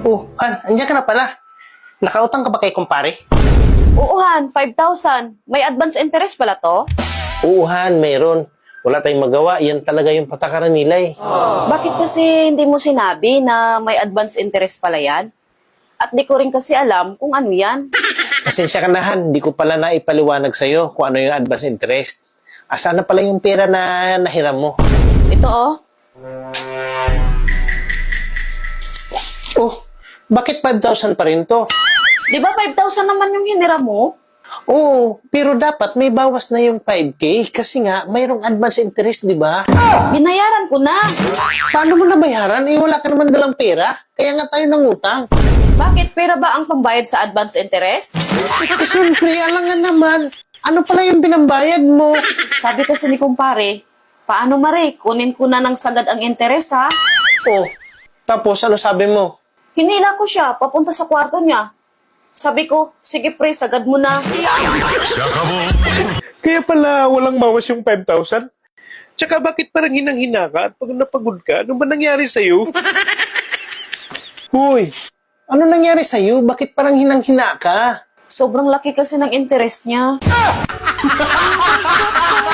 Oh, Han, andyan ka na pala. Nakautang ka ba kay kumpare? Oo, Han, 5,000. May advance interest pala to? Oo, Han, meron. Wala tayong magawa. Yan talaga yung patakaran nila eh. Bakit kasi hindi mo sinabi na may advance interest pala yan? At di ko rin kasi alam kung ano yan. Pasensya ka na, Han. Di ko pala naipaliwanag sa'yo kung ano yung advance interest. Asa na pala yung pera na nahiram mo? Ito oh. Oh, bakit 5,000 pa rin to? Di ba 5,000 naman yung hiniram mo? Oo, pero dapat may bawas na yung 5K kasi nga mayroong advance interest, di ba? Binayaran ko na. Paano mo nabayaran? Eh, wala ka naman dalang pera. Kaya nga tayo nangutang. Bakit pera ba ang pambayad sa advance interest? Eh, siyempre, alangan naman. Ano pala yung pinambayad mo? Sabi kasi ni kumpare, paano mare, kunin ko na ng sagad ang interest ha? Oh, tapos ano sabi mo? Hinila ko siya, papunta sa kwarto niya. Sabi ko, sige pre, sagad mo na. Kaya pala walang bawas yung 5,000? Tsaka bakit parang hinang-hina ka at pag napagod ka? Ano ba nangyari sa'yo? Hoy, ano nangyari sa'yo? Bakit parang hinang-hina ka? Sobrang laki kasi ng interest niya.